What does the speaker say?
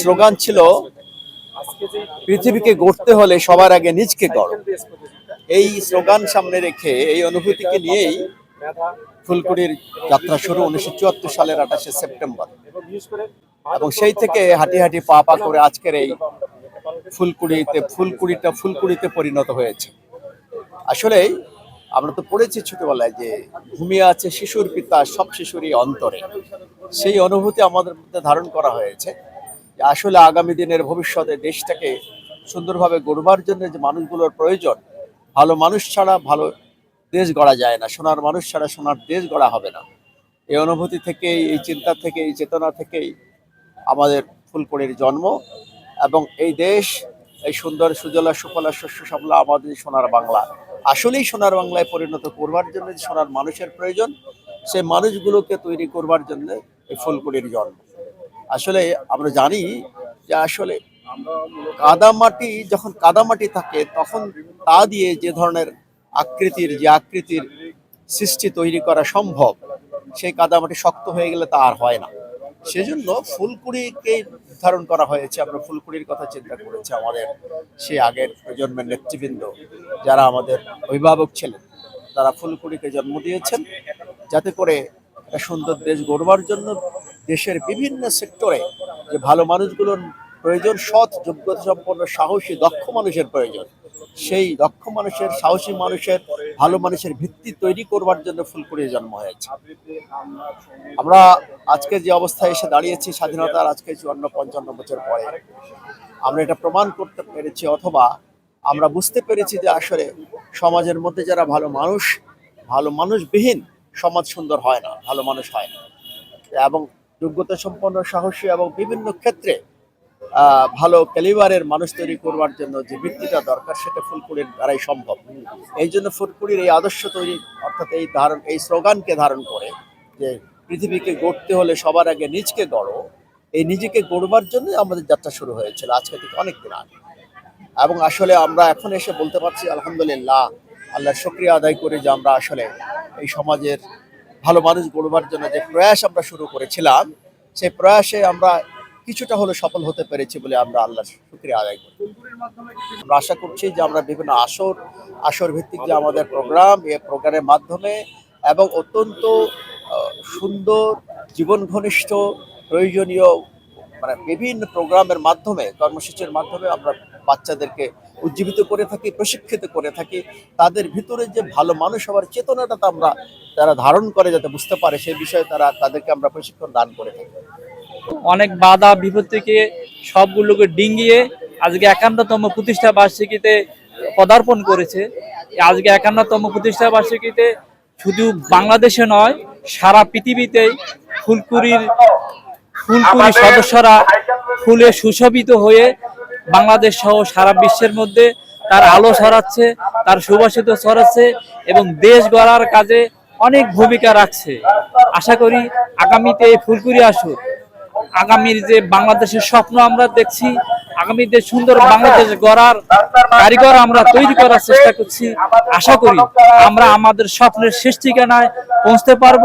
Slogan ছিল, পৃথিবীকে গড়তে হলে সবার আগে নিজকে গড়। এই স্লোগান সামনে রেখে, এই অনুভূতিকে নিয়েই ফুলকুড়ির যাত্রা শুরু উনিশশো চুয়াত্তর সালের আঠাশে সেপ্টেম্বর। এবং সেই থেকে হাঁটি হাঁটি পা পা করে আজকের এই ফুলকুড়িতে, ফুলকুড়িটা ফুলকুড়িতে পরিণত হয়েছে। আসলে আমরা তো পড়েছি ছোটবেলায় যে ঘুমিয়ে আছে শিশুর পিতা, সব শিশুরই অন্তরে। সেই অনুভূতি আমাদের মধ্যে ধারণ করা হয়েছে। আসলে আগামী দিনের ভবিষ্যতে দেশটাকে সুন্দরভাবে গড়বার জন্য যে মানুষগুলোর প্রয়োজন, ভালো মানুষ ছাড়া ভালো দেশ গড়া যায় না, সোনার মানুষ ছাড়া সোনার দেশ গড়া হবে না। এই অনুভূতি থেকেই, এই চিন্তা থেকে এই চেতনা থেকেই আমাদের ফুলকুড়ির জন্ম এবং এই দেশ, এই সুন্দর সুজলা সুফলা শস্য শ্যামলা আমাদের সোনার বাংলা। আসলেই সোনার বাংলায় পরিণত করবার জন্য যে সোনার মানুষের প্রয়োজন, সেই মানুষগুলোকে তৈরি করবার জন্য এই ফুলকুড়ির জন্ম। আসলে আমরা জানি যে আসলে কাদামাটি, যখন কাদামাটি থাকে, তখন তা দিয়ে যে ধরনের আকৃতির, যে আকৃতির সৃষ্টি তৈরি করা সম্ভব, সেই কাদামাটি শক্ত হয়ে গেলে তা আর হয় না। সেজন্য ফুলকুড়িকে নির্ধারণ করা হয়েছে। আমরা ফুলকুড়ির কথা চিন্তা করেছি আমাদের সে আগের প্রজন্মের নেতৃবৃন্দ, যারা আমাদের অভিভাবক ছিলেন, তারা ফুলকুড়িকে জন্ম দিয়েছেন, যাতে করে একটা সুন্দর দেশ গড়বার জন্য দেশের বিভিন্ন সেক্টরে যে ভালো মানুষগুলোর প্রয়োজন, সৎ যোগ্যতা সম্পন্ন সাহসী, দক্ষ মানুষের প্রয়োজন, সেই দক্ষ মানুষের, সাহসী মানুষের, ভালো মানুষের ভিত্তি তৈরি করবার জন্য ফুলকুড়ির জন্ম হয়েছে। আমরা আজকে যে অবস্থায় এসে দাঁড়িয়েছি স্বাধীনতার আজকে চুয়ান্ন, পঞ্চান্ন বছর পরে, আমরা এটা প্রমাণ করতে পেরেছি অথবা আমরা বুঝতে পেরেছি যে আসলে সমাজের মধ্যে যারা ভালো মানুষ, ভালো মানুষবিহীন, সমাজ সুন্দর হয় না, ভালো মানুষ হয় না। এবং যোগ্যতা সম্পন্ন, সাহসী এবং বিভিন্ন ক্ষেত্রে ভালো ক্যালিবারের মানুষ তৈরি করবার জন্য যে ভিত্তিটা দরকার, সেটা ফুলকুড়ির দ্বারাই সম্ভব। এই জন্য ফুলকুড়ির এই আদর্শ তৈরি, অর্থাৎ এই ধারণ, এই স্লোগানকে ধারণ করে যে পৃথিবীকে গড়তে হলে সবার আগে নিজকে গড়ো, এই নিজেকে গড়বার জন্য আমাদের যাত্রা শুরু হয়েছিল আজকে থেকে অনেক দিন আগে। এবং আসলে আমরা এখন এসে বলতে পারছি, আলহামদুলিল্লাহ আল্লাহর শুক্রিয়া আদায় করে যে আমরা আসলে এই সমাজের ভালো মানুষ গড়বার জন্য যে প্রয়াস আমরা শুরু করেছিলাম, সেই প্রয়াসে আমরা কিছুটা হলে সফল হতে পেরেছি বলে আমরা আল্লাহ শুক্রিয়া আদায় করি। আমরা আশা করছি যে আমরা বিভিন্ন আসর আসর ভিত্তিক যে আমাদের প্রোগ্রাম এই প্রোগ্রামের মাধ্যমে এবং অত্যন্ত সুন্দর জীবন ঘনিষ্ঠ প্রয়োজনীয় মানে বিভিন্ন প্রোগ্রামের মাধ্যমে, কর্মসূচির মাধ্যমে আমরা বাচ্চাদেরকে উজ্জীবিত করে থাকি, প্রশিক্ষিত করে থাকি, তাদের ভিতরে যে ভালো মানুষ হওয়ার চেতনাটা তা আমরা, তারা ধারণ করে যাতে বুঝতে পারে, সেই বিষয়ে তারা, তাদেরকে আমরা প্রশিক্ষণ দান করে থাকি। অনেক বাধা বিপত্তিকে সবগুলোকে ডিঙ্গিয়ে আজকে একান্নতম প্রতিষ্ঠা বার্ষিকীতে পদার্পণ করেছে। আজকে একান্নতম প্রতিষ্ঠা বার্ষিকীতে শুধু বাংলাদেশে নয়, সারা পৃথিবীতেই ফুলকুরির ফুলকুড়ি সদস্যরা ফুলে সুশোভিত হয়ে বাংলাদেশ সহ সারা বিশ্বের মধ্যে তার আলো ছড়াচ্ছে, তার সুবাসিত ছড়াচ্ছে এবং দেশ গড়ার কাজে অনেক ভূমিকা রাখছে। আশা করি আগামীতে এই ফুলকুড়ি আসুক। আগামীর যে বাংলাদেশের স্বপ্ন আমরা দেখছি আগামীতে সুন্দর বাংলাদেশ গড়ার কারিগর আমরা তৈরি করার চেষ্টা করছি, আশা করি আমরা আমাদের স্বপ্নের শেষ ঠিকানায় পৌঁছতে পারব।